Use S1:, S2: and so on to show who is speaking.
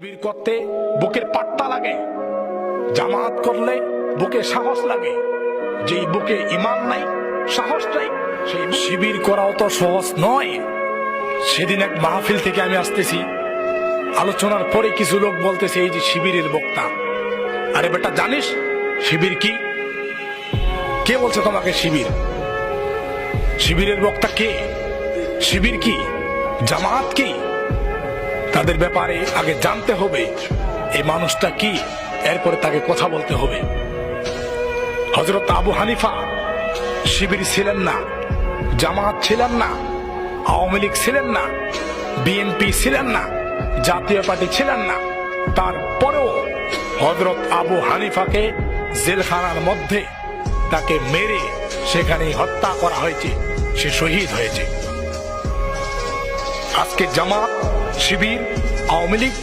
S1: শিবির করতে বুকের পাট্টা লাগে জামাত করলে বুকে সাহস লাগে, যেই বুকে ইমান নাই, সাহস নাই, সেই শিবির করাও তো সহজ নয়। সেদিন এক মাহফিল থেকে আমি আসতেছি, আলোচনার পরে কিছু লোক বলতেছে, এই যে শিবিরের বক্তা। আরে বেটা, জানিস শিবির কি? কে বলছে তোমাকে শিবির? শিবিরের বক্তা কে? শিবির কি? জামাত কি? তাদের ব্যাপারে আগে জানতে হবে এই মানুষটা কি, এরপরে তাকে কথা বলতে হবে। হজরত আবু হানিফা শিবির ছিলেন না, জামাত ছিলেন না, আওয়ামী লীগ ছিলেন না, বিএনপি ছিলেন না, জাতীয় পার্টি ছিলেন না। তারপরেও হজরত আবু হানিফাকে জেলখানার মধ্যে তাকে মেরে সেখানে হত্যা করা হয়েছে, সে শহীদ হয়েছে। আজকে জামাত শিবির আওয়ামী লীগ